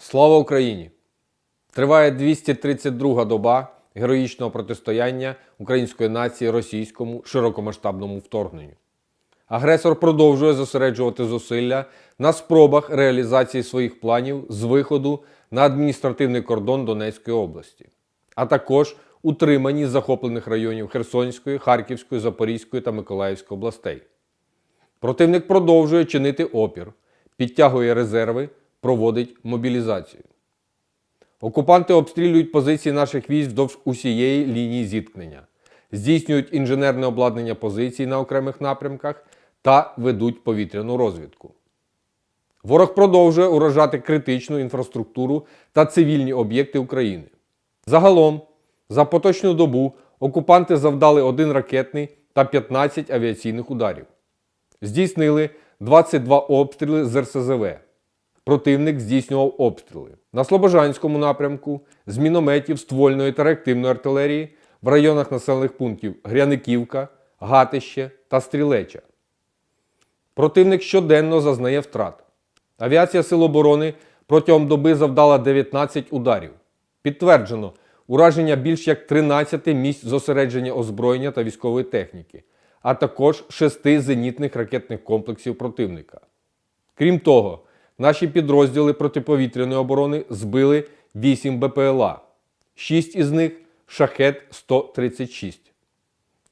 Слава Україні! Триває 232 доба героїчного протистояння української нації російському широкомасштабному вторгненню. Агресор продовжує зосереджувати зусилля на спробах реалізації своїх планів з виходу на адміністративний кордон Донецької області, а також утриманні захоплених районів Херсонської, Харківської, Запорізької та Миколаївської областей. Противник продовжує чинити опір, підтягує резерви, проводить мобілізацію. Окупанти обстрілюють позиції наших військ вздовж усієї лінії зіткнення, здійснюють інженерне обладнання позицій на окремих напрямках та ведуть повітряну розвідку. Ворог продовжує уражати критичну інфраструктуру та цивільні об'єкти України. Загалом, за поточну добу окупанти завдали один ракетний та 15 авіаційних ударів. Здійснили 22 обстріли з РСЗВ. Противник здійснював обстріли на Слобожанському напрямку з мінометів ствольної та реактивної артилерії в районах населених пунктів Гряниківка, Гатище та Стрілеча. Противник щоденно зазнає втрат. Авіація Сил оборони протягом доби завдала 19 ударів. Підтверджено ураження більш як 13 місць зосередження озброєння та військової техніки, а також 6 зенітних ракетних комплексів противника. Крім того, наші підрозділи протиповітряної оборони збили 8 БПЛА, 6 із них шахет 136.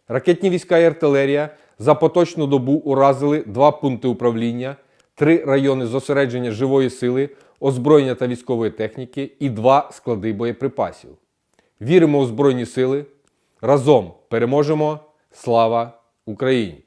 Ракетні війська і артилерія за поточну добу уразили два пункти управління, три райони зосередження живої сили, озброєння та військової техніки і два склади боєприпасів. Віримо у Збройні сили. Разом переможемо! Слава Україні!